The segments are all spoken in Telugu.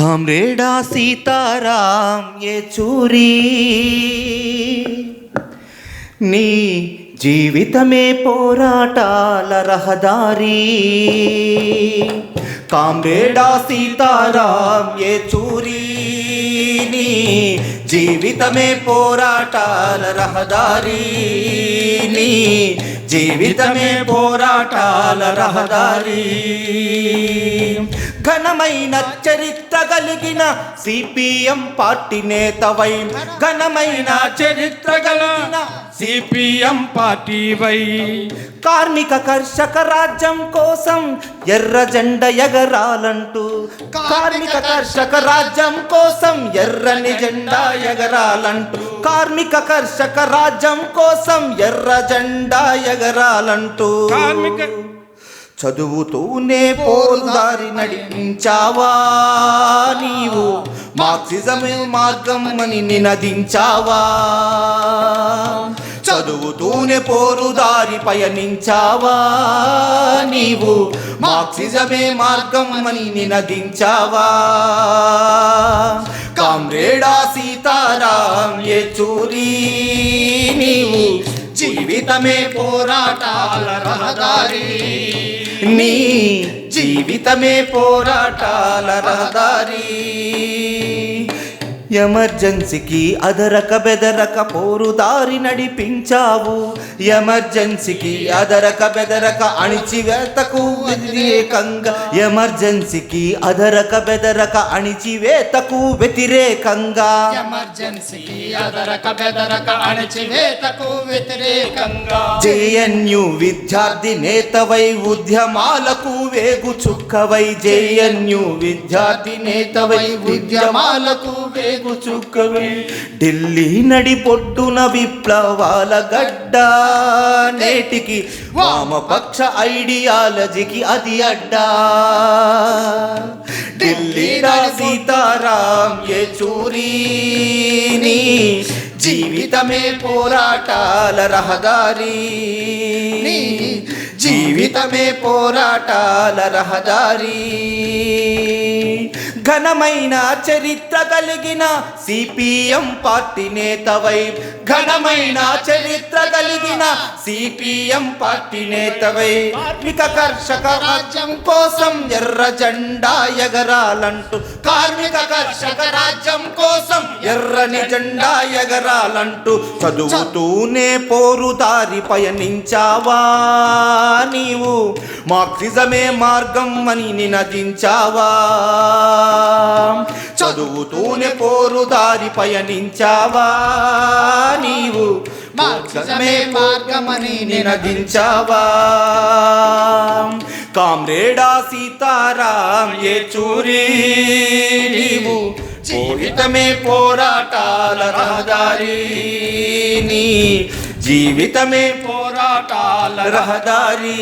కామ్రేడా సీతారాం చూరీ? నీ జీవితమే పోరాటాల రహదారి. కామ్రేడా సీతారాం ఏచూరి నీ జీవితమే పోరాటాల రహదారి. నీ జీవితమే పోరాటాల రహదారి. ఘనమైన చరిత్ర కలిగిన సిపిఎం పార్టీ నేతవై. ఘనమైన చరిత్ర కలిగిన సిపిఎం పార్టీ వై. కార్మిక కర్షక రాజ్యం కోసం ఎర్ర జెండ ఎగరాలంటూ. కార్మిక కర్షక రాజ్యం కోసం ఎర్రని జెండా ఎగరాలంటూ. కార్మిక కర్షక రాజ్యం కోసం ఎర్ర జెండా ఎగరాలంటూ. కార్మిక చదువుతూనే పోరుదారి నడిపించావా నీవు? మార్క్సిజమే మార్గం అని నినదించావా? చదువుతూనే పోరుదారి పయనించావా నీవు? మార్క్సిజమే మార్గం అని నినదించావా? కామ్రేడా సీతారాం ఏ చూరీ నీవు? జీవితమే పోరాటాల రహదారి జీవితమే పోరాటాల రహదారి. ఎమర్జెన్సీకి అదరక బెదరక పోరుదారి నడిపించావు. ఎమర్జెన్సీకి అదరక బెదరక అణిచివేతకు వ్యతిరేకంగా ఎమర్జెన్సీకి అదరక బెదరక అణిచివేతకు వ్యతిరేకంగా ఎమర్జెన్సీకి అదరక బెదరక అణచివేతకు వ్యతిరేకంగా జేఎన్యు విద్యార్థి నేతవై ఉద్యమాలకు వేగు చుక్కవై. జేఎన్యు విద్యార్థి నేతవై ఉద్యమాలకు వేగు చుక్కవై ఢిల్లీ నడి పొట్టున విప్లవాల గడ్డ. నేటికి వామపక్ష ఐడియాలజీకి అది అడ్డా. ఢిల్లీ రా సీతారాం ఏచూరి నీ జీవితమే పోరాటాల రహదారి జీవితమే పోరాటాల రహదారి ఘనమైన చరిత్ర కలిగిన సిపిఎం పార్టీ నేతవై ఘనమైన చరిత్ర కలిగిన సిపిఎం పార్టీ నేతవై కార్మిక కర్షక రాజ్యం కోసం ఎర్ర జెండా ఎగరాలంటూ కార్మిక కర్షక రాజ్యం కోసం ఎర్రని జెండా ఎగరాలంటూ చదువుతూనే పోరుదారి పయనించావా నీవు? మార్క్సిజమే మార్గం అని నినదించావా? చదువుతూనే పోరుదారి పయనించావా నీవు? మార్గమే మార్గమని నినదించావా? కామ్రేడా సీతారాం ఏ చూరీ నీవు? జీవితమే పోరాటాల రహదారి నీ జీవితమే పోరాటాల రహదారి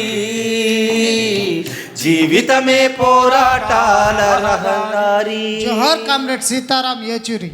జీవితమే పోరాటాల రహదారి జోహార్ కామ్రేడ్ సీతారాం ఏచూరి